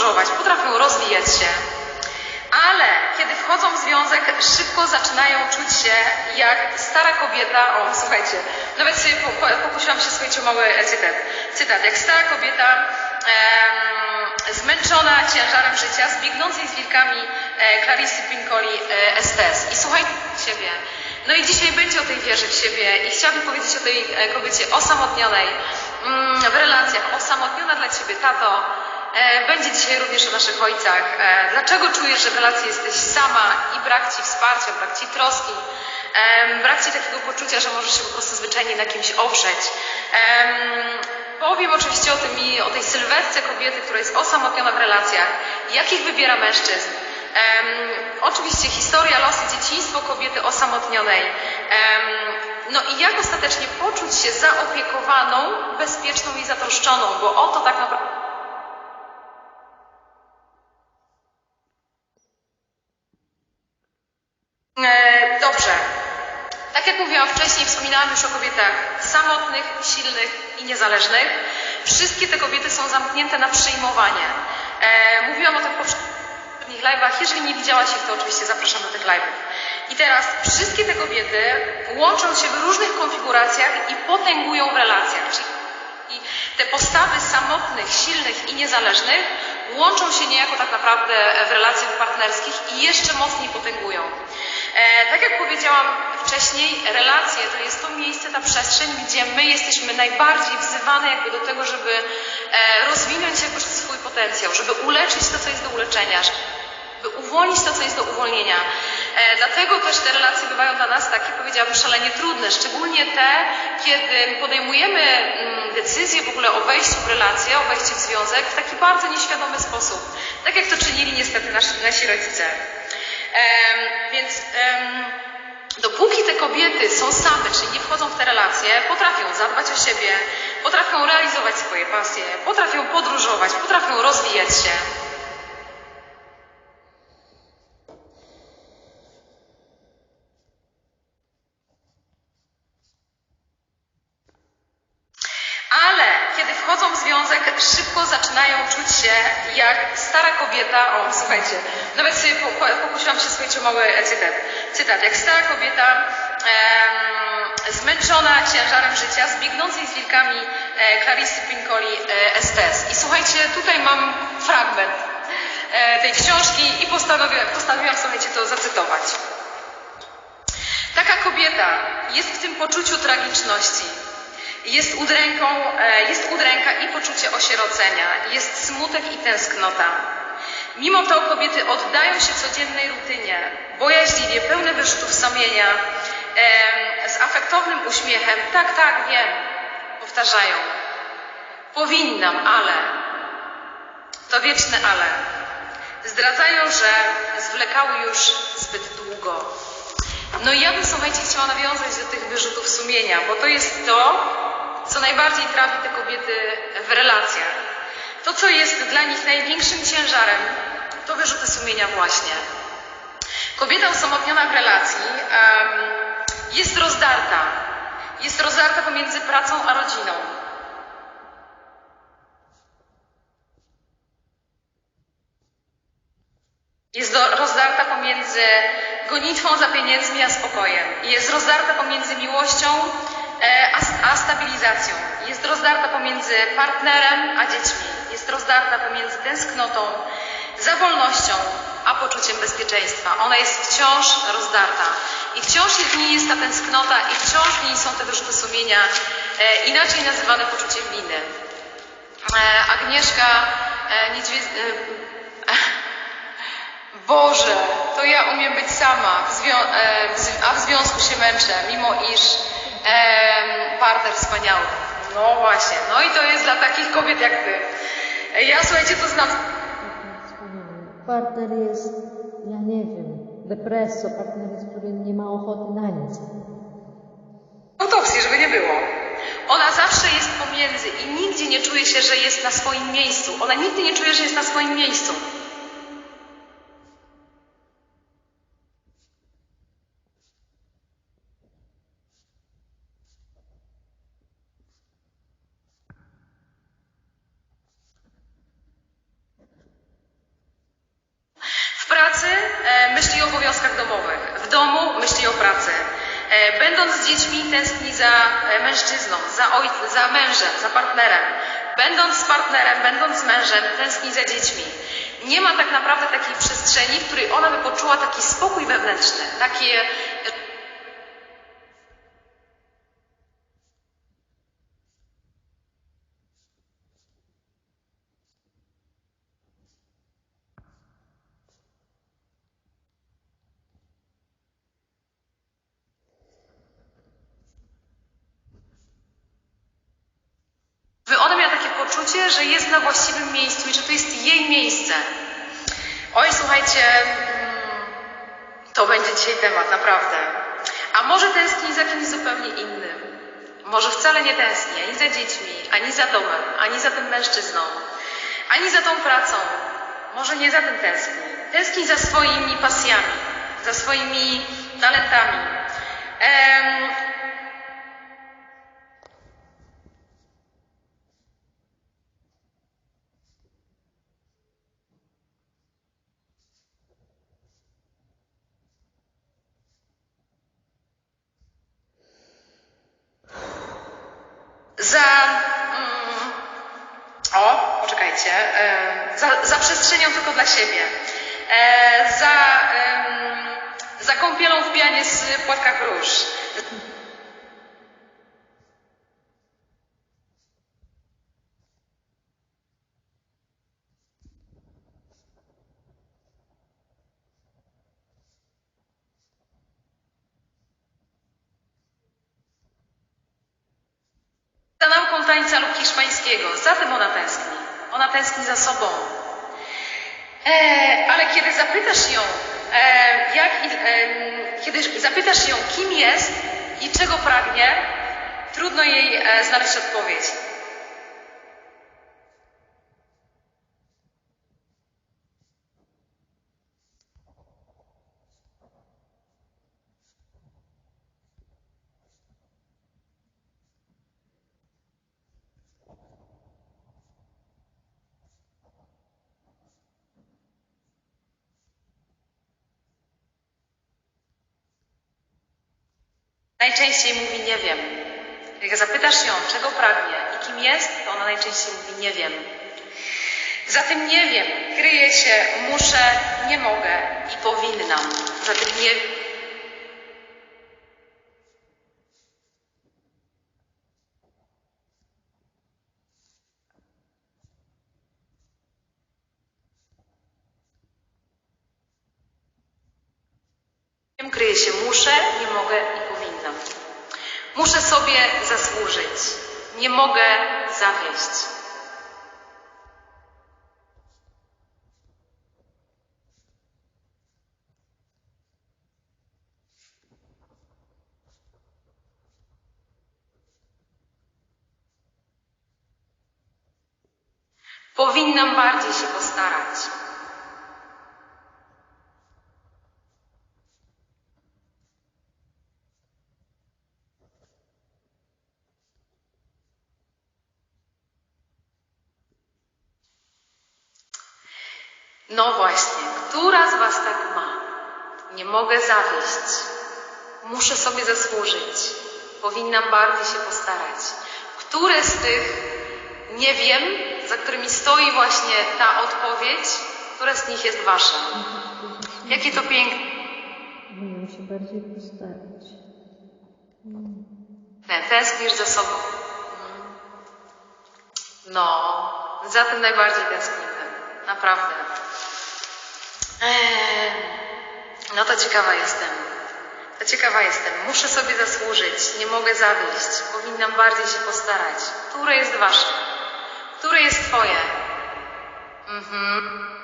podróżować, potrafią rozwijać się, ale kiedy wchodzą w związek, szybko zaczynają czuć się jak stara kobieta. O, słuchajcie, nawet sobie po, po, pokusiłam się, słuchajcie, o mały cytat. Cytat, jak stara kobieta em, zmęczona ciężarem życia, z biegnącej z wilkami e, Clarice Pincoli e. I słuchajcie siebie. No i dzisiaj będzie o tej wierze w siebie i chciałabym powiedzieć o tej e, kobiecie osamotnionej mm, w relacjach, osamotniona dla Ciebie, tato, Będzie dzisiaj również o naszych ojcach. E, Dlaczego czujesz, że w relacji jesteś sama i brak ci wsparcia, brak ci troski, em, brak ci takiego poczucia, że możesz się po prostu zwyczajnie na kimś oprzeć? Em, Powiem oczywiście o tym i o tej sylwetce kobiety, która jest osamotniona w relacjach. Jakich wybiera mężczyzn? Oczywiście historia, losy, dzieciństwo kobiety osamotnionej. No i jak ostatecznie poczuć się zaopiekowaną, bezpieczną i zatroszczoną, bo o to tak naprawdę. E, Dobrze. Tak jak mówiłam wspominałam już o kobietach samotnych, silnych i niezależnych. Wszystkie te kobiety są zamknięte na przyjmowanie. E, mówiłam o tym w poprzednich live'ach. Jeżeli nie widziałaś ich, to oczywiście zapraszam do tych live'ów. I teraz wszystkie te kobiety łączą się w różnych konfiguracjach i potęgują w relacjach. Czyli te postawy samotnych, silnych i niezależnych łączą się niejako tak naprawdę w relacjach partnerskich i jeszcze mocniej potęgują. E, tak jak powiedziałam wcześniej, relacje to jest to miejsce, ta przestrzeń, gdzie my jesteśmy najbardziej wzywane jakby do tego, żeby e, rozwinąć jakoś swój potencjał, żeby uleczyć to, co jest do uleczenia, by uwolnić to, co jest do uwolnienia. E, dlatego też te relacje bywają dla nas takie, powiedziałabym, szalenie trudne, szczególnie te, kiedy podejmujemy mm, decyzję w ogóle o wejściu w relację, o wejściu w związek w taki bardzo nieświadomy sposób, tak jak to czynili niestety nasi, nasi rodzice. Kobiety są same, czyli nie wchodzą w te relacje, potrafią zadbać o siebie, potrafią realizować swoje pasje, potrafią podróżować, potrafią rozwijać się. Ale kiedy wchodzą w związek, szybko zaczynają czuć się jak stara kobieta. O, słuchajcie, nawet sobie po, po, pokusiłam się, słuchajcie, o mały cytat. Cytat, jak stara kobieta zmęczona ciężarem życia, z biegnącej z wilkami e, Clarice Pincoli Estes. I słuchajcie, tutaj mam fragment e, tej książki i postanowiłam, postanowiłam, słuchajcie, to zacytować. Taka kobieta jest w tym poczuciu tragiczności. Jest udręką, e, jest udręka i poczucie osierocenia, jest smutek i tęsknota. Mimo to kobiety oddają się codziennej rutynie, bojaźliwie, pełne wyrzutów sumienia, z afektownym uśmiechem. Tak, tak, wiem, powtarzają. Powinnam, ale. To wieczne ale. Zdradzają, że zwlekały już zbyt długo. No i ja bym, słuchajcie, chciała nawiązać do tych wyrzutów sumienia, bo to jest to, co najbardziej trafi te kobiety w relacjach. To, co jest dla nich największym ciężarem, to wyrzuty sumienia właśnie. Kobieta osamotniona w relacji em, jest rozdarta. Jest rozdarta pomiędzy pracą a rodziną. Jest rozdarta pomiędzy gonitwą za pieniędzmi a spokojem. Jest rozdarta pomiędzy miłością e, a stabilizacją. Jest rozdarta pomiędzy partnerem a dziećmi. Jest rozdarta pomiędzy tęsknotą za wolnością a poczuciem bezpieczeństwa. Ona jest wciąż rozdarta. I wciąż w niej jest ta tęsknota i wciąż w niej są te wyrzuty sumienia, e, inaczej nazywane poczuciem winy. E, Agnieszka e. E, Boże, to ja umiem być sama, w e, a w związku się męczę, mimo iż em, partner wspaniały. No właśnie, no i to jest dla takich kobiet jak ty. E, Ja słuchajcie, to znam. Partner jest, ja nie wiem, depresso, partner jest, który nie ma ochoty na nic. Autopsji, żeby nie było. Ona zawsze jest pomiędzy i nigdzie nie czuje się, że jest na swoim miejscu. Ona nigdy nie czuje, że jest na swoim miejscu. E, Będąc z dziećmi tęskni za e, mężczyzną, za ojcem, za mężem, za partnerem. Będąc z partnerem, będąc z mężem, tęskni za dziećmi. Nie ma tak naprawdę takiej przestrzeni, w której ona by poczuła taki spokój wewnętrzny, takie by ona miała takie poczucie, że jest na właściwym miejscu i że to jest jej miejsce. Oj, słuchajcie, mm, to będzie dzisiaj temat, naprawdę. A może tęskni za kimś zupełnie innym? Może wcale nie tęskni ani za dziećmi, ani za domem, ani za tym mężczyzną, ani za tą pracą. Może nie za tym tęskni. Tęskni za swoimi pasjami, za swoimi talentami. Em, za. Mm, o, poczekajcie. E, za, za przestrzenią tylko dla siebie. E, za, za kąpielą w pianie z płatkach róż. Za nauką tańca lub hiszpańskiego. Za tym ona tęskni. Ona tęskni za sobą. E, ale kiedy zapytasz ją, e, jak, kiedy zapytasz ją, kim jest i czego pragnie, trudno jej e, znaleźć odpowiedź. Najczęściej mówi nie wiem. Jak zapytasz ją, czego pragnie i kim jest, to ona najczęściej mówi nie wiem. Za tym nie wiem kryje się muszę, nie mogę i powinnam. Za tym nie kryje się muszę, nie mogę. Muszę sobie zasłużyć. Nie mogę zawieść. Powinnam bardziej się postarać. No właśnie, która z Was tak ma? Nie mogę zawieść. Muszę sobie zasłużyć. Powinnam bardziej się postarać. Które z tych nie wiem, za którymi stoi właśnie ta odpowiedź, które z nich jest Wasze? Jakie to piękne. Powinnam się bardziej postarać. Tęsknisz za sobą. No, za tym najbardziej tęsknimy. Naprawdę. Eee, no to ciekawa jestem. To ciekawa jestem. Muszę sobie zasłużyć. Nie mogę zawieść. Powinnam bardziej się postarać. Które jest wasze? Które jest twoje? Mhm.